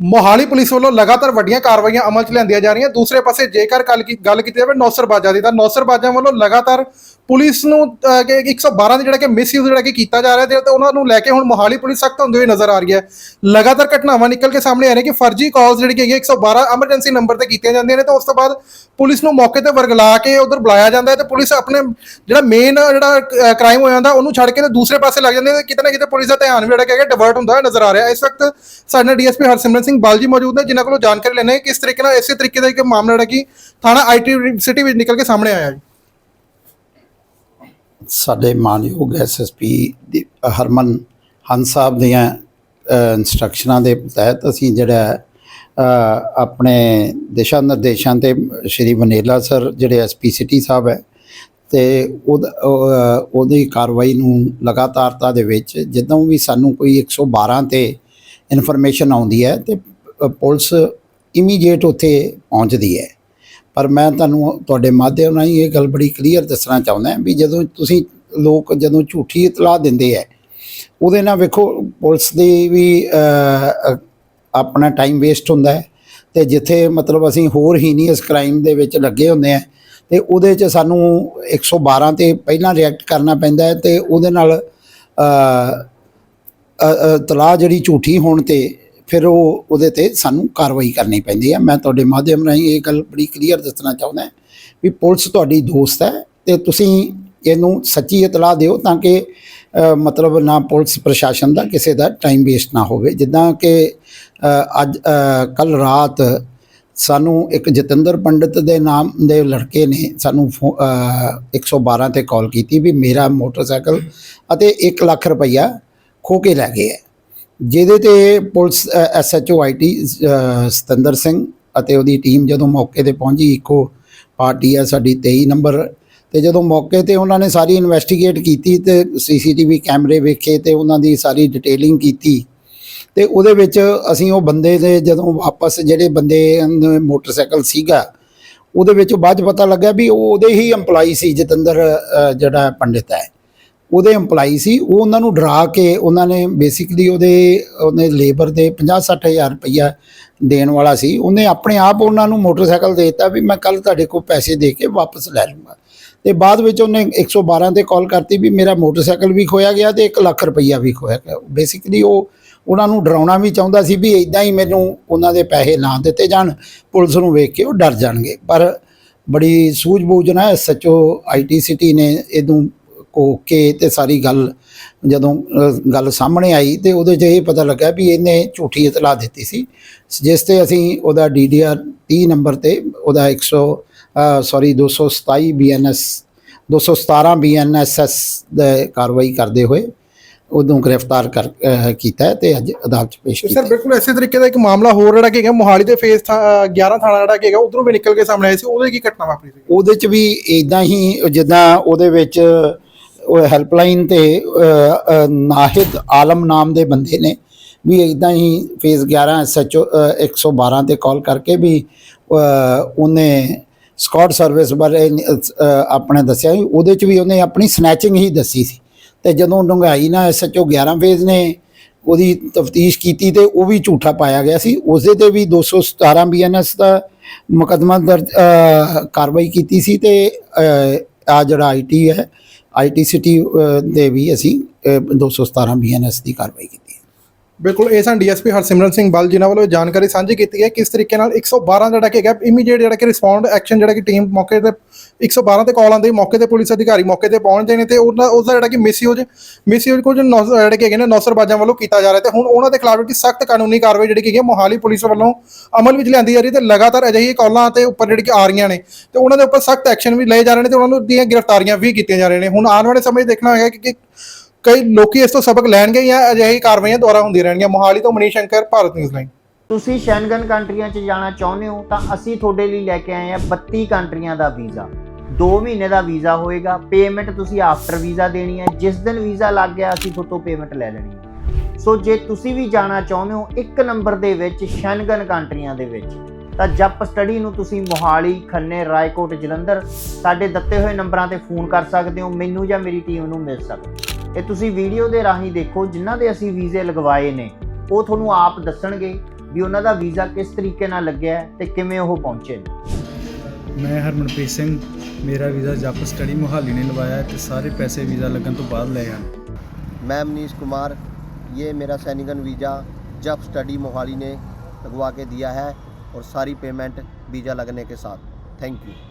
Mohali police ਵੱਲੋਂ ਲਗਾਤਾਰ ਵੱਡੀਆਂ ਕਾਰਵਾਈਆਂ ਅਮਲ 'ਚ ਲਿਆਂਦੀਆਂ ਜਾ ਰਹੀਆਂ। ਦੂਸਰੇ ਪਾਸੇ ਜੇਕਰ ਗੱਲ ਕੀ ਗੱਲ ਕੀਤੀ ਜਾਵੇ ਨੌਸਰ ਬਾਜਾ ਦੀ ਤਾਂ ਨੌਸਰ ਬਾਜਾ ਵੱਲੋਂ ਲਗਾਤਾਰ ਪੁਲਿਸ ਨੂੰ ਅਹ, ਕਿ 112 ਦਾ ਜਿਹੜਾ ਕਿ ਮਿਸਯੂਜ਼ ਜਿਹੜਾ ਕਿ ਕੀਤਾ ਜਾ ਰਿਹਾ ਤੇ ਉਹਨਾਂ ਨੂੰ ਲੈ ਕੇ ਹੁਣ ਮੋਹਾਲੀ ਪੁਲਿਸ ਸਖਤ ਹੁੰਦੀ ਹੋਈ ਨਜ਼ਰ ਆ ਰਹੀ ਹੈ। ਲਗਾਤਾਰ ਘਟਨਾਵਾਂ ਨਿਕਲ ਕੇ ਸਾਹਮਣੇ ਆ ਰਹੀਆਂ ਕਿ ਫਰਜ਼ੀ ਕਾਲਸ ਜਿਹੜੀ ਕਿ ਹੈਗੀ 112 ਐਮਰਜੈਂਸੀ ਨੰਬਰ ਤੇ ਕੀਤੀਆਂ ਜਾਂਦੀਆਂ ਨੇ ਤਾਂ ਉਸ ਤੋਂ ਬਾਅਦ ਪੁਲਿਸ ਨੂੰ ਮੌਕੇ ਤੇ ਵਰਗਲਾ ਕੇ ਉਧਰ ਬੁਲਾਇਆ ਜਾਂਦਾ ਹੈ ਤੇ ਪੁਲਿਸ ਆਪਣੇ ਜਿਹੜਾ ਮੇਨ ਜਿਹੜਾ ਕ੍ਰਾਈਮ ਹੋ ਜਾਂਦਾ ਉਹਨੂੰ ਛੱਡ ਕੇ ਤੇ ਦੂਸਰੇ ਪਾਸੇ ਲੱਗ ਜਾਂਦੇ ਕਿਤੇ ਨਾ ਕਿਤੇ ਪੁਲਿਸ ਦਾ ਧਿਆਨ ਵੀ ਜਿਹੜਾ ਕਿ ਹੈਗਾ ਡਿਵਰਟ ਹੁੰਦਾ ਹੋਇਆ ਨਜ਼ਰ ਆ ਰਿਹਾ ਇਸ ਵਕਤ ਸਾਡੇ ਨਾਲ ਡੀਐਸਪੀ ਹਰਸਿਮਰਨ ਸਿੰਘ ਬਾਲ ਜੀ ਮੌਜੂਦ ਨੇ ਜਿਨ੍ਹਾਂ ਕੋਲੋਂ ਜਾਣਕਾਰੀ ਲੈਣੇ ਹੈ ਕਿਸ ਤਰੀਕੇ ਨਾਲ ਇਸੇ ਤਰੀਕੇ ਦਾ ਇੱਕ ਮਾਮਲਾ ਜਿਹੜਾ ਕਿ ਥਾਣਾ ਆਈਟੀ ਸਿਟੀ ਵਿੱਚ ਨਿਕਲ ਕੇ ਸਾਹਮਣੇ ਆਇਆ ਹੈ ਸਾਡੇ ਮਾਨਯੋਗ ਐਸਐਸਪੀ ਹਰਮਨ ਹੰਸ ਸਾਹਿਬ ਦੀਆਂ ਅ, ਇਨਸਟਰਕਸ਼ਨਾਂ ਦੇ ਤਹਿਤ ਅਸੀਂ ਜਿਹੜਾ ਆਪਣੇ ਦਿਸ਼ਾ ਨਿਰਦੇਸ਼ਾਂ ਤੇ ਸ਼੍ਰੀ ਵਨੇਲਾ ਸਰ ਜਿਹੜੇ ਐਸਪੀ ਸਿਟੀ ਸਾਹਿਬ ਹੈ ਤੇ ਉਹਦ- ਉਹਦੀ ਕਾਰਵਾਈ ਨੂੰ ਲਗਾਤਾਰਤਾ ਦੇ ਵਿੱਚ ਜਦੋਂ ਵੀ ਸਾਨੂੰ ਕੋਈ 112 ਤੇ ਇਨਫੋਰਮੇਸ਼ਨ ਆਉਂਦੀ ਹੈ ਤੇ ਪੁਲਿਸ ਇਮੀਡੀਏਟ ਉੱਥੇ ਪਹੁੰਚਦੀ ਹੈ। ਪਰ ਮੈਂ ਤੁਹਾਨੂੰ ਤੁਹਾਡੇ ਮਾਧਿਅਮ ਰਾਹੀਂ ਇਹ ਗੱਲ ਬੜੀ ਕਲੀਅਰ ਦੱਸਣਾ ਚਾਹੁੰਦਾ ਵੀ ਜਦੋਂ ਤੁਸੀਂ ਲੋਕ ਜਦੋਂ ਝੂਠੀ ਇਤਲਾਹ ਦਿੰਦੇ ਹੈ, ਉਹਦੇ ਨਾਲ ਵੇਖੋ ਪੁਲਿਸ ਦੀ ਵੀ ਆਪਣਾ ਟਾਈਮ ਵੇਸਟ ਹੁੰਦਾ ਹੈ। ਤੇ ਜਿੱਥੇ ਮਤਲਬ ਅਸੀਂ ਹੋਰ ਹੀਨੀਅਸ ਕ੍ਰਾਈਮ ਦੇ ਵਿੱਚ ਲੱਗੇ ਹੁੰਦੇ ਆ ਤੇ ਉਹਦੇ 'ਚ ਸਾਨੂੰ 112 ਤੇ ਪਹਿਲਾਂ ਰਿਐਕਟ ਕਰਨਾ ਪੈਂਦਾ ਹੈ ਤੇ ਉਹਦੇ ਨਾਲ ਤਲਾਹ ਜਿਹੜੀ ਝੂਠੀ ਹੋਣ ਤੇ ਫਿਰ ਉਹ ਉਹਦੇ ਤੇ ਸਾਨੂੰ ਕਾਰਵਾਈ ਕਰਨੀ ਪੈਂਦੀ ਹੈ। ਮੈਂ ਤੁਹਾਡੇ ਮਾਧਿਅਮ ਰਾਹੀਂ ਇਹ ਗੱਲ ਬੜੀ ਕਲੀਅਰ ਦੱਸਣਾ ਚਾਹੁੰਦਾ ਵੀ ਪੁਲਿਸ ਤੁਹਾਡੀ ਦੋਸਤ ਹੈ ਤੇ ਤੁਸੀਂ ਇਹਨੂੰ ਸੱਚੀ ਇਤਲਾਹ ਦਿਓ ਤਾਂ ਕਿ ਮਤਲਬ ਨਾ ਪੁਲਿਸ ਪ੍ਰਸ਼ਾਸਨ ਦਾ ਕਿਸੇ ਦਾ ਟਾਈਮ ਵੇਸਟ ਨਾ ਹੋਵੇ। ਜਿੱਦਾਂ ਕਿ ਅੱਜ ਕੱਲ ਰਾਤ ਸਾਨੂੰ ਇੱਕ ਜਤਿੰਦਰ ਪੰਡਿਤ ਦੇ ਨਾਮ ਦੇ ਲੜਕੇ ਨੇ ਸਾਨੂੰ ਫੋ- ਅ, 112 ਤੇ ਕਾਲ ਕੀਤੀ ਵੀ ਮੇਰਾ ਮੋਟਰਸਾਈਕਲ ਅਤੇ 1 ਲੱਖ ਰੁਪਈਆ ਖੋ ਕੇ ਲੈ ਗਏ ਹੈ। ਜਿਹਦੇ ਤੇ police SHO IT Satinder Singh ਅਤੇ ਉਹਦੀ ਟੀਮ ਜਦੋਂ ਮੌਕੇ ਤੇ ਪਹੁੰਚੀ, ਇੱਕੋ ਪਾਰਟੀ ਹੈ ਸਾਡੀ 23 ਨੰਬਰ। ਤੇ ਜਦੋਂ ਮੌਕੇ ਤੇ ਉਹਨਾਂ ਨੇ ਸਾਰੀ ਇਨਵੈਸਟੀਗੇਟ ਕੀਤੀ ਤੇ ਸੀਸੀਟੀਵੀ ਕੈਮਰੇ ਵੇਖੇ ਤੇ ਉਹਨਾਂ ਦੀ ਸਾਰੀ ਡਿਟੇਲਿੰਗ ਕੀਤੀ, ਤੇ ਉਹਦੇ ਵਿੱਚ ਅਸੀਂ ਉਹ ਬੰਦੇ ਦੇ ਜਦੋਂ ਵਾਪਸ ਜਿਹੜੇ ਬੰਦੇ ਮੋਟਰਸਾਈਕਲ ਸੀਗਾ, ਉਹਦੇ ਵਿੱਚ ਬਾਅਦ 'ਚ ਪਤਾ ਲੱਗਾ ਵੀ ਉਹ ਉਹਦੇ ਹੀ EMPLOYE ਸੀ ਜਤਿੰਦਰ ਜਿਹੜਾ ਪੰਡਿਤ ਹੈ। ਉਹਦੇ EMPLOYE ਸੀ, ਉਹ ਉਹਨਾਂ ਨੂੰ ਡਰਾ ਕੇ ਉਹਨਾਂ ਨੇ ਬੇਸਿਕਲੀ ਉਹਦੇ, ਉਹਨੇ ਲੇਬਰ ਦੇ 50 ਹਜ਼ਾਰ ਰੁਪਈਆ ਦੇਣ ਵਾਲਾ ਸੀ। ਉਹਨੇ ਆਪਣੇ ਆਪ ਉਹਨਾਂ ਨੂੰ ਮੋਟਰਸਾਈਕਲ ਦੇ ਦਿੱਤਾ ਵੀ ਮੈਂ ਕੱਲ ਤੁਹਾਡੇ ਕੋਲ ਪੈਸੇ ਦੇ ਕੇ ਵਾਪਸ ਲੈ ਲੂੰਗਾ। ਤੇ ਬਾਅਦ ਵਿੱਚ ਉਹਨੇ 112 ਤੇ ਕਾਲ ਕਰਤੀ ਵੀ ਮੇਰਾ ਮੋਟਰਸਾਈਕਲ ਵੀ ਖੋਇਆ ਗਿਆ ਤੇ 1 ਲੱਖ ਰੁਪਈਆ ਵੀ ਖੋਇਆ ਗਿਆ। ਬੇਸਿਕਲੀ ਉਹ ਉਹਨਾਂ ਨੂੰ ਡਰਾਉਣਾ ਵੀ ਚਾਹੁੰਦਾ ਸੀ ਵੀ ਇਦਾਂ ਹੀ ਮੈਨੂੰ ਉਹਨਾਂ ਦੇ ਪੈਸੇ ਨਾ ਦਿੱਤੇ ਜਾਣ, ਪੁਲਿਸ ਨੂੰ ਵੇਖ ਕੇ ਉਹ ਡਰ ਜਾਣਗੇ। ਪਰ ਬੜੀ ਸੂਝ-ਬੂਝ ਨਾਲ ਐਸਐਚਓ ਆਈਟੀ ਸਿਟੀ ਨੇ ਇਹਨੂੰ ਕੋਕ ਕੇ ਤੇ ਸਾਰੀ ਗੱਲ ਜਦੋਂ ਗੱਲ ਸਾਹਮਣੇ ਆਈ ਤੇ ਉਹਦੇ 'ਚ ਇਹ ਪਤਾ ਲੱਗਾ ਵੀ ਇਹਨੇ ਝੂਠੀ ਇਤਲਾਹ ਦਿੱਤੀ ਸੀ ਜਿਸ ਤੇ ਅਸੀਂ ਉਹਦਾ ਡੀਡੀਆਰ 30 ਨੰਬਰ ਤੇ ਉਹਦਾ 100 ਸੌਰੀ 227 ਬੀਐਨਐਸ 217 ਬੀਐਨਐਸਐਸ ਦੇ ਕਾਰਵਾਈ ਕਰਦੇ ਹੋਏ ਉਹਨੂੰ ਗ੍ਰਿਫਤਾਰ ਕਰ ਕੀਤਾ ਹੈ ਤੇ ਅੱਜ ਅਦਾਲਤ 'ਚ ਪੇਸ਼ ਕੀਤਾ ਸਰ ਹੈ। ਬਿਲਕੁਲ ਇਸੇ ਤਰੀਕੇ ਦਾ ਇੱਕ ਮਾਮਲਾ ਹੋਰ ਜਿਹੜਾ ਕਿ ਹੈਗਾ ਮੋਹਾਲੀ ਦੇ ਫੇਸ 11 ਥਾਣਾ ਜਿਹੜਾ ਕਿ ਹੈਗਾ ਉਧਰੋਂ ਵੀ ਨਿਕਲ ਕੇ ਸਾਹਮਣੇ ਆਇਆ ਸੀ ਉਹਦੇ ਕੀ ਘਟਨਾ ਵਾਪਰੀ ਸੀ ਉਹਦੇ ਚ ਵੀ ਇਦਾਂ ਹੀ ਜਿੱਦਾਂ ਉਹਦੇ ਵਿੱਚ ਹੈਲਪਲਾਈਨ ਤੇ ਨਾਹਿਦ ਆਲਮ ਨਾਮ ਦੇ ਬੰਦੇ ਨੇ ਵੀ ਇਦਾਂ ਹੀ ਫੇਜ਼ 11 ਐਸਐਚਓ 112 ਤੇ ਕਾਲ ਕਰਕੇ ਵੀ ਉਹਨੇ ਸਕਾਟ ਸਰਵਿਸ ਬਾਰੇ ਅ, ਆਪਣੇ ਦੱਸਿਆ ਉਹਦੇ ਚ ਵੀ ਉਹਨੇ ਆਪਣੀ ਸਨੈਚਿੰਗ ਹੀ ਦੱਸੀ ਸੀ। ਤੇ ਜਦੋਂ ਡੰਗਾਈ ਨਾ ਐਸਐਚਓ 11 ਫੇਜ਼ ਨੇ ਉਹਦੀ ਤਫਤੀਸ਼ ਕੀਤੀ ਤੇ ਉਹ ਵੀ ਝੂਠਾ ਪਾਇਆ ਗਿਆ ਸੀ। ਉਸਦੇ ਤੇ ਵੀ 217 ਬੀਐਨਐਸ ਦਾ ਮੁਕੱਦਮਾ ਦਰਜ ਕਾਰਵਾਈ ਕੀਤੀ ਸੀ ਤੇ ਆ ਜਿਹੜਾ ਆਈਟੀ ਹੈ ਆਈਟੀ ਸਿਟੀ ਦੇ ਵੀ ਅਸੀਂ ਅ, 217 ਬੀਐਨਐਸ ਦੀ ਕਾਰਵਾਈ ਕੀਤੀ ਹੈ। ਬਿਲਕੁਲ ਇਹ ਸਾਨੂੰ ਡੀਐਸਪੀ ਹਰਸਿਮਰਨ ਸਿੰਘ ਬਲ ਜਿਨ੍ਹਾਂ ਵੱਲੋਂ ਜਾਣਕਾਰੀ ਸਾਂਝੀ ਕੀਤੀ ਹੈ ਕਿਸ ਤਰੀਕੇ ਨਾਲ 112 ਜਿਹੜਾ ਕਿ ਹੈਗਾ ਇਮੀਡੀਏਟ ਜਿਹੜਾ ਕਿ ਰਿਸਪੌਂਡ ਐਕਸ਼ਨ ਜਿਹੜਾ ਕਿ ਟੀਮ ਮੌਕੇ ਤੇ 112 ਤੇ ਕਾਲ ਆਉਂਦੀ ਮੌਕੇ ਤੇ ਪੁਲਿਸ ਅਧਿਕਾਰੀ ਮੌਕੇ ਤੇ ਪਹੁੰਚਦੇ ਨੇ ਤੇ ਉਹਨਾਂ ਉਸ ਦਾ ਜਿਹੜਾ ਕਿ ਮਿਸਯੂਜ ਮਿਸਯੂਜ ਕੁਝ ਜਿਹੜੇ ਕਿ ਹੈਗੇ ਨੇ ਨੌਸਰਬਾਜ਼ਾਂ ਵੱਲੋਂ ਕੀਤਾ ਜਾ ਰਿਹਾ ਤੇ ਹੁਣ ਉਹਨਾਂ ਦੇ ਖਿਲਾਫ ਜਿਹੜੀ ਸਖਤ ਕਾਨੂੰਨੀ ਕਾਰਵਾਈ ਜਿਹੜੀ ਕਿ ਹੈ ਮੋਹਾਲੀ ਪੁਲਿਸ ਵੱਲੋਂ ਅਮਲ ਵਿੱਚ ਲਿਆਂਦੀ ਜਾ ਰਹੀ ਤੇ ਲਗਾਤਾਰ ਅਜਿਹੀ ਕਾਲਾਂ ਤੇ ਉੱਪਰ ਜਿਹੜੀ ਕਿ ਆ ਰਹੀਆਂ ਨੇ ਤੇ ਉਹਨਾਂ ਦੇ ਉੱਪਰ ਸਖਤ ਐਕਸ਼ਨ ਵੀ ਲਏ ਜਾ ਰਹੇ ਨੇ ਤੇ ਉਹਨਾਂ ਨੂੰ ਦੀਆਂ ਗ੍ਰਿਫਤਾਰੀਆਂ ਵੀ ਕੀਤੀਆਂ ਜਾ ਰਹੀਆਂ ਨੇ। ਹੁਣ ਆਉਣ ਵਾਲੇ ਸਮੇਂ 'ਚ ਦੇਖਣਾ ਹੋਏਗਾ ਕਿ ਕਈ ਲੋਕੀ ਇਸ ਤੋਂ ਸਬਕ ਲੈਣਗੇ ਜਾਂ ਅਜਿਹੀ ਕਾਰਵਾਈਆਂ ਦੁਆਰਾ ਹੁੰਦੀਆਂ ਰਹਿਣਗੀਆਂ। ਮੋਹਾਲੀ ਤੋਂ ਮਨੀਸ਼ ਸ਼ੰਕਰ, ਭਾਰਤ ਨਿਊਜ਼ ਲਾਈਨ। ਤੁਸੀਂ ਸ਼ੈਨਗਨ ਕੰਟਰੀਆਂ 'ਚ ਜਾਣਾ ਚਾਹੁੰਦੇ ਹੋ ਤਾਂ ਅਸੀਂ ਤੁਹਾਡੇ ਲਈ ਲੈ ਕੇ ਆਏ ਹਾਂ 32 ਕੰਟਰੀਆਂ ਦਾ ਵੀਜ਼ਾ। 2 ਮਹੀਨੇ ਦਾ ਵੀਜ਼ਾ ਹੋਏਗਾ ਪੇਮੈਂਟ ਤੁਸੀਂ ਆਫਟਰ ਵੀਜ਼ਾ ਦੇਣੀ ਹੈ, ਜਿਸ ਦਿਨ ਵੀਜ਼ਾ ਲੱਗ ਗਿਆ ਅਸੀਂ ਤੁਹਾਤੋਂ ਪੇਮੈਂਟ ਲੈ ਲੈਣੀ ਹੈ। ਸੋ ਜੇ ਤੁਸੀਂ ਵੀ ਜਾਣਾ ਚਾਹੁੰਦੇ ਹੋ, ਇੱਕ ਨੰਬਰ ਦੇ ਵਿੱਚ ਸ਼ੈਨਗਨ ਕੰਟਰੀਆਂ ਦੇ ਵਿੱਚ, ਤਾਂ ਜਪ ਸਟੱਡੀ ਨੂੰ ਤੁਸੀਂ ਮੋਹਾਲੀ, ਖੰਨੇ, ਰਾਏਕੋਟ, ਜਲੰਧਰ ਸਾਡੇ ਦਿੱਤੇ ਹੋਏ ਨੰਬਰਾਂ ਤੇ ਫੋਨ ਕਰ ਸਕਦੇ ਹੋ, ਮੈਨੂੰ ਜਾਂ ਮੇਰੀ ਟੀਮ ਨੂੰ ਮਿਲ ਸਕਦੇ ਇਹ ਤੁਸੀਂ ਵੀਡੀਓ ਦੇ ਰਾਹੀਂ ਦੇਖੋ, ਜਿਨ੍ਹਾਂ ਦੇ ਅਸੀਂ ਵੀਜ਼ੇ ਲਗਵਾਏ ਨੇ, ਉਹ ਤੁਹਾਨੂੰ ਆਪ ਦੱਸਣਗੇ ਵੀ ਉਹਨਾਂ ਦਾ ਵੀਜ਼ਾ ਕਿਸ ਤਰੀਕੇ ਨਾਲ ਲੱਗਿਆ ਹੈ ਤੇ ਕਿਵੇਂ ਉਹ ਪਹੁੰਚੇ ਨੇ। ਮੈਂ ਹਰਮਨਪ੍ਰੀਤ ਸਿੰਘ ਮੇਰਾ ਵੀਜ਼ਾ ਜੱਪ ਸਟੱਡੀ ਮੁਹਾਲੀ ਨੇ ਲਵਾਇਆ ਹੈ ਤੇ ਸਾਰੇ ਪੈਸੇ ਵੀਜ਼ਾ ਲੱਗਣ ਤੋਂ ਬਾਅਦ ਲਏ ਹਨ मैं मनीष कुमार ये मेरा सैनिकन वीज़ा जब स्टडी मोहाली ने लगवा के दिया है और सारी पेमेंट वीज़ा लगने के साथ थैंक यू